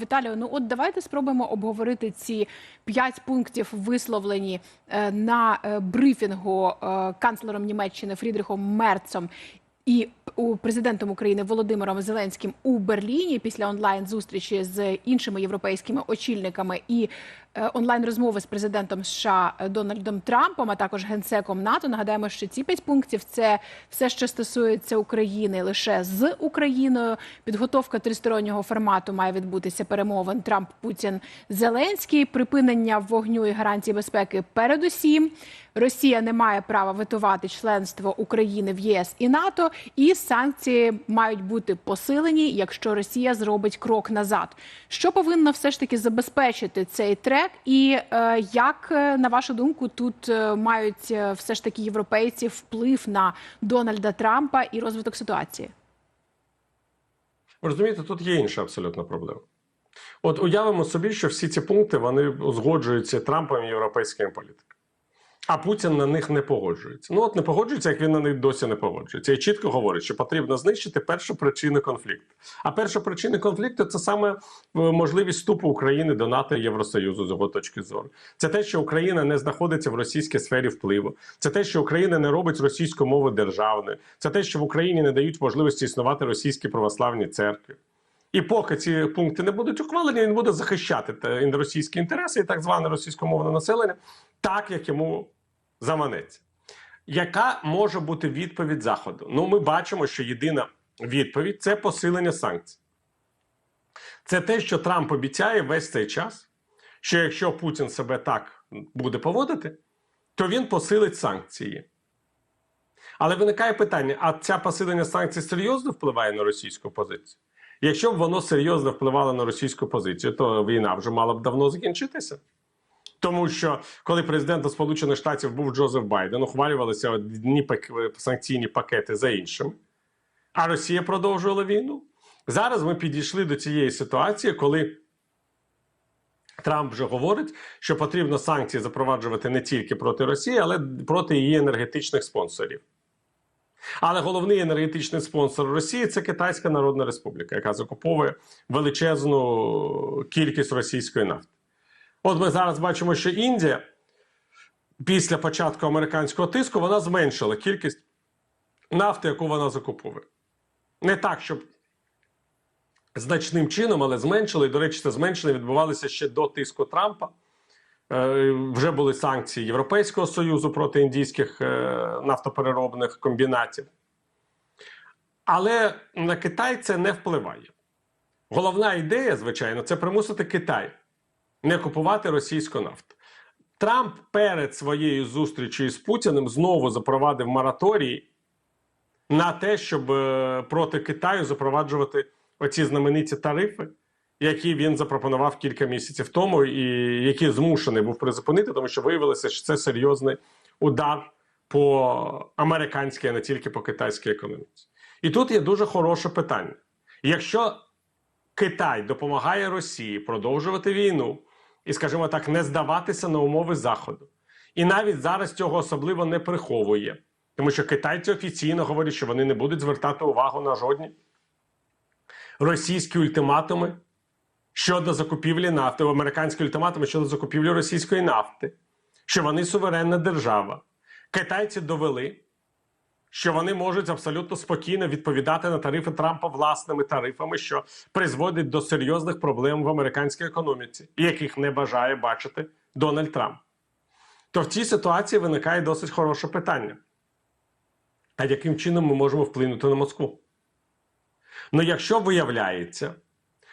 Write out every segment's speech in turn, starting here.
Віталію, ну от давайте спробуємо обговорити ці п'ять пунктів, висловлені е, на е, брифінгу е, канцлером Німеччини Фрідрихом Мерцом і президентом України Володимиром Зеленським у Берліні після онлайн зустрічі з іншими європейськими очільниками і е, онлайн розмови з президентом США Дональдом Трампом, а також генсеком НАТО. Нагадаємо, що ці п'ять пунктів це все, що стосується України, лише з Україною. Підготовка тристороннього формату має відбутися перемовин Трамп, Путін, Зеленський, припинення вогню і гарантії безпеки. Передусім, Росія не має права витувати членство України в ЄС і НАТО, і санкції мають бути посилені, якщо Росія зробить крок назад. Що повинно все ж таки забезпечити цей трек, і е, як е, на вашу думку тут е, мають е, все ж таки європейці вплив на Дональда Трампа і розвиток ситуації? Розумієте, тут є інша абсолютно проблема. От уявимо собі, що всі ці пункти вони узгоджуються Трампом і європейськими політиками. А Путін на них не погоджується. Ну от не погоджується, як він на них досі не погоджується. І чітко говорить, що потрібно знищити першу причину конфлікту. А перша причина конфлікту це саме е, можливість вступу України до НАТО і Євросоюзу з його точки зору. Це те, що Україна не знаходиться в російській сфері впливу. Це те, що Україна не робить російську мову державною. Це те, що в Україні не дають можливості існувати російські православні церкви. І поки ці пункти не будуть ухвалені, він буде захищати російські інтереси і так зване російськомовне населення, так як йому заманеться. Яка може бути відповідь Заходу? Ну, ми бачимо, що єдина відповідь це посилення санкцій. Це те, що Трамп обіцяє весь цей час, що якщо Путін себе так буде поводити, то він посилить санкції. Але виникає питання: а ця посилення санкцій серйозно впливає на російську позицію? Якщо б воно серйозно впливало на російську позицію, то війна вже мала б давно закінчитися. Тому що коли президентом Сполучених Штатів був Джозеф Байден, ухвалювалися одні санкційні пакети за іншими, а Росія продовжувала війну. Зараз ми підійшли до цієї ситуації, коли Трамп вже говорить, що потрібно санкції запроваджувати не тільки проти Росії, але проти її енергетичних спонсорів. Але головний енергетичний спонсор Росії це Китайська Народна Республіка, яка закуповує величезну кількість російської нафти. От ми зараз бачимо, що Індія після початку американського тиску вона зменшила кількість нафти, яку вона закуповує. Не так, щоб значним чином, але зменшили. І, до речі, це зменшення відбувалося ще до тиску Трампа. Е, Вже були санкції Європейського Союзу проти індійських е, нафтопереробних комбінатів. Але на Китай це не впливає. Головна ідея, звичайно, це примусити Китай не купувати російську нафту. Трамп перед своєю зустрічю з Путіним знову запровадив мораторій на те, щоб е, проти Китаю запроваджувати оці знамениті тарифи, які він запропонував кілька місяців тому, і які змушений був призупинити, тому що виявилося, що це серйозний удар по американській, а не тільки по китайській економіці. І тут є дуже хороше питання: якщо Китай допомагає Росії продовжувати війну і, скажімо так, не здаватися на умови Заходу. І навіть зараз цього особливо не приховує, тому що китайці офіційно говорять, що вони не будуть звертати увагу на жодні російські ультиматуми щодо закупівлі нафти, американські ультиматуми щодо закупівлі російської нафти, що вони суверенна держава. Китайці довели, що вони можуть абсолютно спокійно відповідати на тарифи Трампа власними тарифами, що призводить до серйозних проблем в американській економіці, яких не бажає бачити Дональд Трамп. То в цій ситуації виникає досить хороше питання: а яким чином ми можемо вплинути на Москву? Ну, якщо виявляється,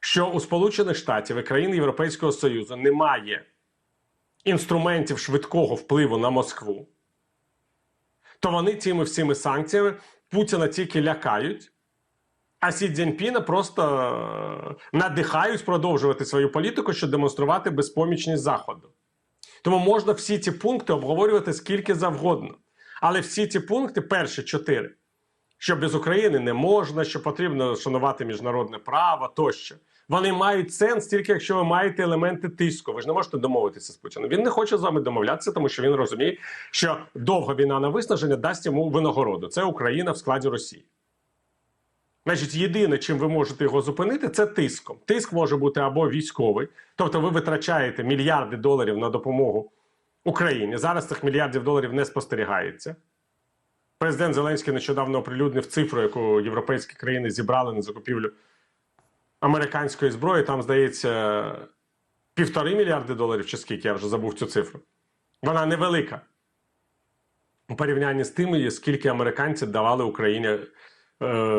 що у Сполучених Штатів і країн Європейського Союзу немає інструментів швидкого впливу на Москву, то вони цими всіми санкціями Путіна тільки лякають, а Сі Цзіньпіна просто е, надихають продовжувати свою політику, щоб демонструвати безпомічність Заходу. Тому можна всі ці пункти обговорювати скільки завгодно. Але всі ці пункти, перші чотири, що без України не можна, що потрібно шанувати міжнародне право тощо. Вони мають сенс тільки якщо ви маєте елементи тиску. Ви ж не можете домовитися з Путіним. Він не хоче з вами домовлятися, тому що він розуміє, що довга війна на виснаження дасть йому винагороду. Це Україна в складі Росії. Значить, єдине, чим ви можете його зупинити, це тиском. Тиск може бути або військовий, тобто ви витрачаєте мільярди доларів на допомогу Україні. Зараз цих мільярдів доларів не спостерігається. Президент Зеленський нещодавно оприлюднив цифру, яку європейські країни зібрали на закупівлю американської зброї. Там, здається, півтори мільярди доларів, чи скільки я вже забув цю цифру. Вона невелика у порівнянні з тим, скільки американці давали Україні е,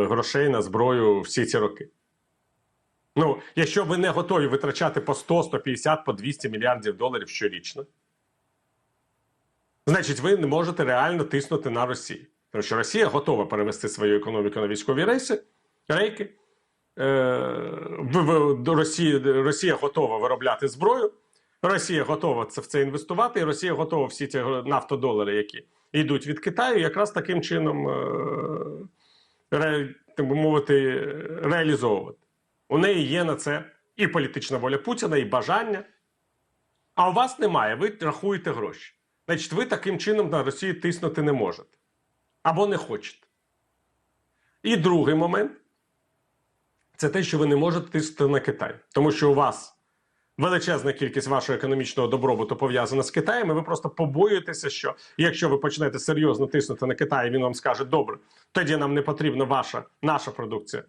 грошей на зброю всі ці роки. Ну, якщо ви не готові витрачати по 100, 150, по 200 мільярдів доларів щорічно, значить, ви не можете реально тиснути на Росію. Тому що Росія готова перевести свою економіку на військові рейси, рейки. Е, Росії, Росія готова виробляти зброю, Росія готова це в це інвестувати, і Росія готова всі ці нафтодолари, які йдуть від Китаю, якраз таким чином, е, ре, так би мовити, реалізовувати. У неї є на це і політична воля Путіна, і бажання. А у вас немає, ви рахуєте гроші. Значить, ви таким чином на Росію тиснути не можете. Або не хочете. І другий момент це те, що ви не можете тиснути на Китай. Тому що у вас величезна кількість вашого економічного добробуту пов'язана з Китаєм, і ви просто побоюєтеся, що якщо ви почнете серйозно тиснути на Китай, і він вам скаже, добре, тоді нам не потрібна ваша наша продукція.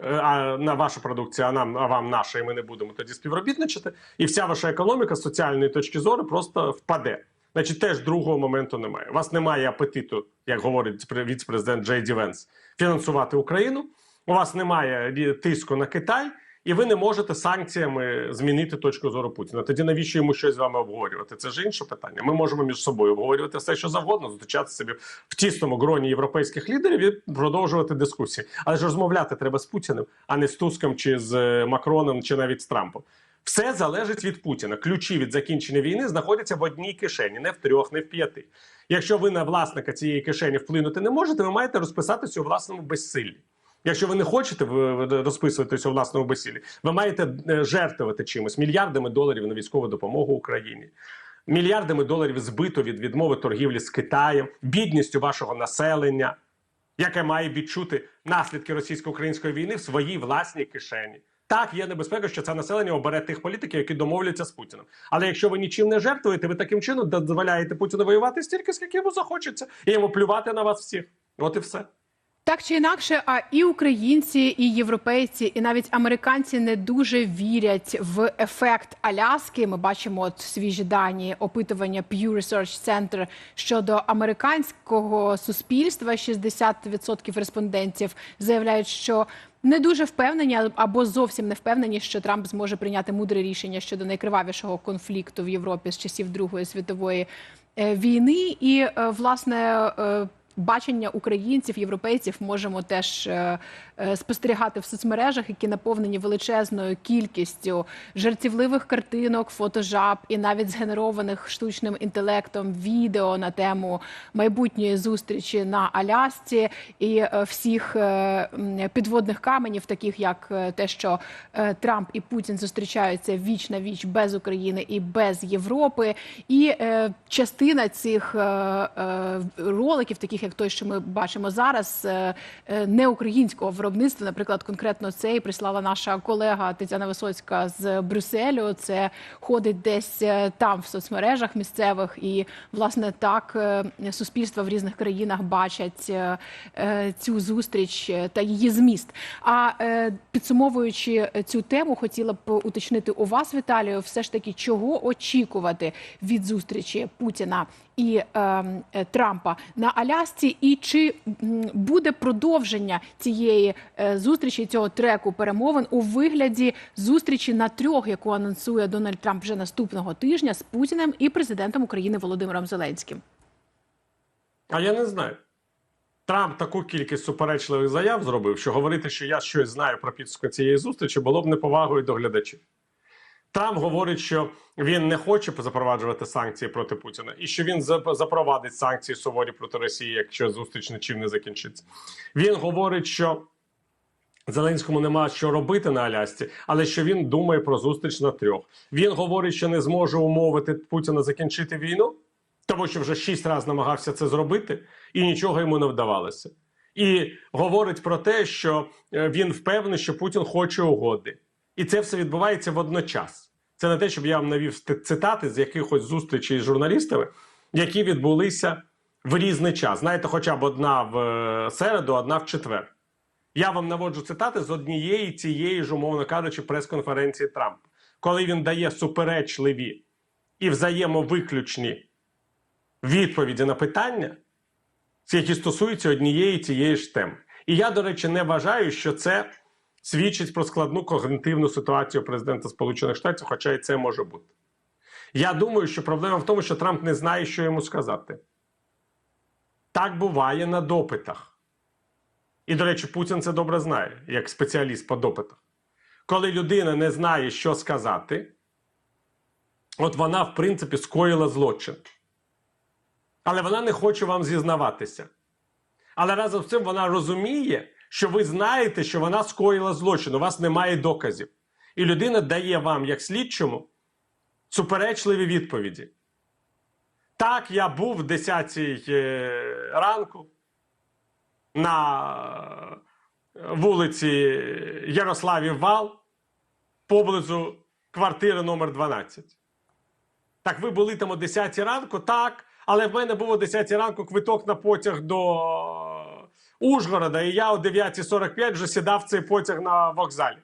е, А на ваша продукція, а нам, а вам наша, і ми не будемо тоді співробітничати. І вся ваша економіка з соціальної точки зору просто впаде. Значить, теж другого моменту немає. У вас немає апетиту, як говорить віце-президент Джей Ді Венс, фінансувати Україну. У вас немає тиску на Китай, і ви не можете санкціями змінити точку зору Путіна. Тоді навіщо йому щось з вами обговорювати? Це ж інше питання. Ми можемо між собою обговорювати все, що завгодно, зустрічатися собі в тісному гроні європейських лідерів і продовжувати дискусії. Але ж розмовляти треба з Путіним, а не з Туском чи з е, Макроном, чи навіть з Трампом. Все залежить від Путіна. Ключі від закінчення війни знаходяться в одній кишені, не в трьох, не в п'яти. Якщо ви на власника цієї кишені вплинути не можете, ви маєте розписатися у власному безсиллі. Якщо ви не хочете розписуватися у власному безсиллі, ви маєте е, жертвувати чимось мільярдами доларів на військову допомогу Україні. Мільярдами доларів збито від відмови торгівлі з Китаєм, бідністю вашого населення, яке має відчути наслідки російсько-української війни в своїй власній кишені. Так, є небезпека, що це населення обере тих політиків, які домовляться з Путіним. Але якщо ви нічим не жертвуєте, ви таким чином дозволяєте Путіну воювати стільки, скільки йому захочеться, і йому плювати на вас всіх. От і все. Так чи інакше, а і українці, і європейці, і навіть американці не дуже вірять в ефект Аляски. Ми бачимо от свіжі дані опитування Pew Research Center щодо американського суспільства. 60% респондентів заявляють, що не дуже впевнені або зовсім не впевнені, що Трамп зможе прийняти мудре рішення щодо найкривавішого конфлікту в Європі з часів Другої світової е, війни. І е, власне. Бачення українців, європейців можемо теж е, е, спостерігати в соцмережах, які наповнені величезною кількістю жартівливих картинок, фотожаб і навіть згенерованих штучним інтелектом відео на тему майбутньої зустрічі на Алясці і е, всіх підводних каменів, таких як те, що Трамп і Путін зустрічаються віч на віч без України і без Європи. І частина цих роликів, таких як той, що ми бачимо зараз, е, е, не українського виробництва. Наприклад, конкретно цей прислала наша колега Тетяна Висоцька з Брюсселю. Це ходить десь е, там в соцмережах місцевих, і власне так суспільства в різних країнах бачать цю зустріч та її зміст. А підсумовуючи цю тему, хотіла б уточнити у вас, Віталію, все ж таки, чого очікувати від зустрічі Путіна і е, е, Трампа на Алясці, і чи буде продовження цієї е, зустрічі, цього треку перемовин у вигляді зустрічі на трьох, яку анонсує Дональд Трамп вже наступного тижня з Путіним і президентом України Володимиром Зеленським? А я не знаю. Трамп таку кількість суперечливих заяв зробив, що говорити, що я щось знаю про підсумки цієї зустрічі, було б неповагою до глядачів. Трамп говорить, що він не хоче запроваджувати санкції проти Путіна, і що він запровадить санкції суворі проти Росії, якщо зустріч нічим не закінчиться. Він говорить, що Зеленському нема що робити на Алясці, але що він думає про зустріч на трьох. Він говорить, що не зможе умовити Путіна закінчити війну, тому що вже шість разів намагався це зробити, і нічого йому не вдавалося. і говорить про те, що е, він впевнений, що Путін хоче угоди. І це все відбувається водночас. Це не те, щоб я вам навів цитати з якихось зустрічей з журналістами, які відбулися в різний час. Знаєте, хоча б одна в е, середу, одна в четвер. Я вам наводжу цитати з однієї цієї ж, умовно кажучи, прес-конференції Трампа, коли він дає суперечливі і взаємовиключні відповіді на питання, які стосуються однієї цієї ж теми. І я, до речі, не вважаю, що це свідчить про складну когнитивну ситуацію президента Сполучених Штатів, хоча і це може бути. Я думаю, що проблема в тому, що Трамп не знає, що йому сказати. Так буває на допитах. І, до речі, Путін це добре знає, як спеціаліст по допитах. Коли людина не знає, що сказати, от вона, в принципі, скоїла злочин. Але вона не хоче вам зізнаватися. Але разом з цим вона розуміє, що ви знаєте, що вона скоїла злочин, у вас немає доказів. І людина дає вам, як слідчому, суперечливі відповіді. Так, я був в 10 е, ранку на вулиці Ярославів Вал поблизу квартири номер 12. Так, ви були там о 10 ранку, так. Але в мене був о 10 ранку квиток на потяг до Ужгорода, і я о 9.45 вже сідав цей потяг на вокзалі.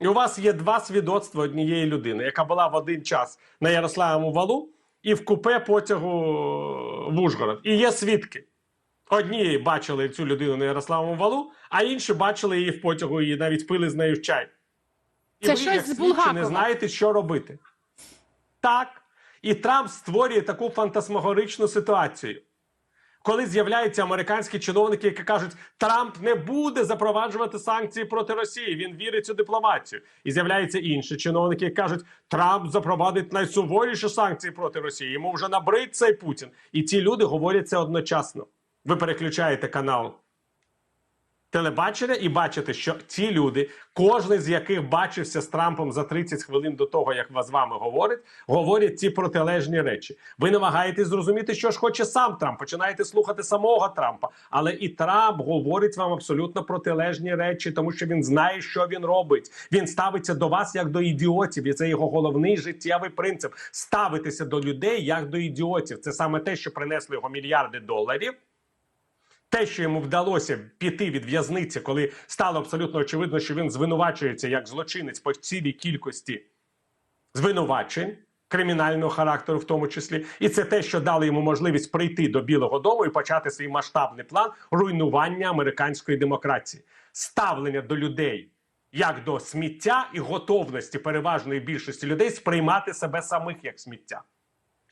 І у вас є два свідоцтва однієї людини, яка була в один час на Ярославому валу і в купе потягу в Ужгород. І є свідки. Одні бачили цю людину на Ярославому валу, а інші бачили її в потягу і навіть пили з нею чай. І Це ви, щось як з слідчі, не знаєте, що робити. Так. І Трамп створює таку фантасмагоричну ситуацію. Коли з'являються американські чиновники, які кажуть, Трамп не буде запроваджувати санкції проти Росії, він вірить у дипломатію. І з'являються інші чиновники, які кажуть, Трамп запровадить найсуворіші санкції проти Росії. Йому вже набрид цей Путін. І ці люди говорять це одночасно. Ви переключаєте канал телебачення і бачите, що ці люди, кожен з яких бачився з Трампом за 30 хвилин до того, як з вами говорить, говорять ці протилежні речі. Ви намагаєтесь зрозуміти, що ж хоче сам Трамп. Починаєте слухати самого Трампа, але і Трамп говорить вам абсолютно протилежні речі, тому що він знає, що він робить. Він ставиться до вас як до ідіотів, і це його головний життєвий принцип ставитися до людей як до ідіотів. Це саме те, що принесло його мільярди доларів. Те, що йому вдалося піти від в'язниці, коли стало абсолютно очевидно, що він звинувачується як злочинець по цілій кількості звинувачень кримінального характеру, в тому числі, і це те, що дало йому можливість прийти до Білого Дому і почати свій масштабний план руйнування американської демократії, ставлення до людей як до сміття і готовності переважної більшості людей сприймати себе самих як сміття.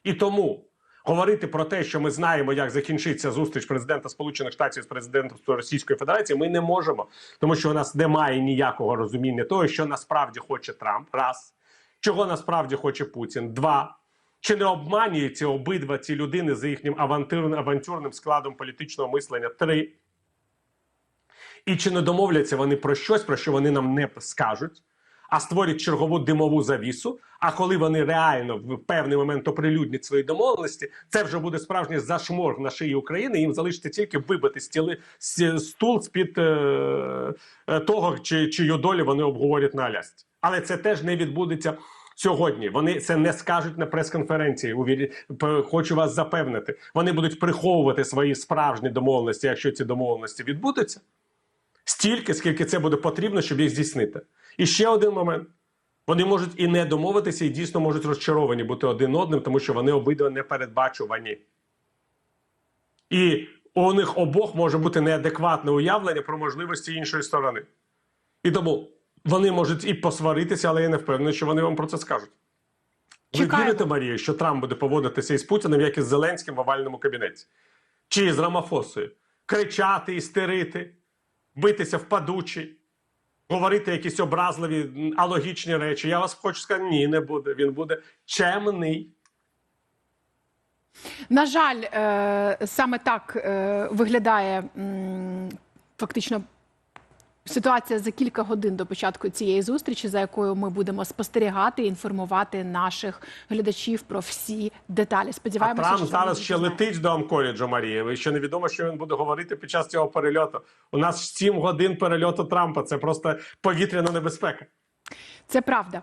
І тому говорити про те, що ми знаємо, як закінчиться зустріч президента Сполучених Штатів з президентом Російської Федерації, ми не можемо, тому що у нас немає ніякого розуміння того, що насправді хоче Трамп, раз чого насправді хоче Путін, два. Чи не обманюються обидва ці людини за їхнім авантюрним складом політичного мислення? Три. І чи не домовляться вони про щось, про що вони нам не скажуть, а створять чергову димову завісу. А коли вони реально в певний момент оприлюднять свої домовленості, це вже буде справжній зашморг на шиї України. Їм залишиться тільки вибити стіли стул з під е, е, того, чи чию долю вони обговорять на Алясці. Але це теж не відбудеться. Сьогодні вони це не скажуть на прес-конференції. Хочу вас запевнити. Вони будуть приховувати свої справжні домовленості, якщо ці домовленості відбудуться стільки, скільки це буде потрібно, щоб їх здійснити. І ще один момент. Вони можуть і не домовитися, і дійсно можуть розчаровані бути один одним, тому що вони обидва непередбачувані. І у них обох може бути неадекватне уявлення про можливості іншої сторони. І тому вони можуть і посваритися, але я не впевнений, що вони вам про це скажуть. Ви вірите, Марія, що Трамп буде поводитися із Путіним, як із Зеленським в овальному кабінеті? Чи з Рамафосою? Кричати, істерити, битися в падучі, говорити якісь образливі, алогічні речі. Я вас хочу сказати, ні, не буде. Він буде чемний. На жаль, е, саме так е, виглядає фактично Ситуація за кілька годин до початку цієї зустрічі, за якою ми будемо спостерігати і інформувати наших глядачів про всі деталі. А Сподіваємося, Трамп зараз ще знає. летить до Анкоріджу, Марії. Ви ще невідомо, що він буде говорити під час цього перельоту. У нас 7 годин перельоту Трампа. Це просто повітряна небезпека. Це правда.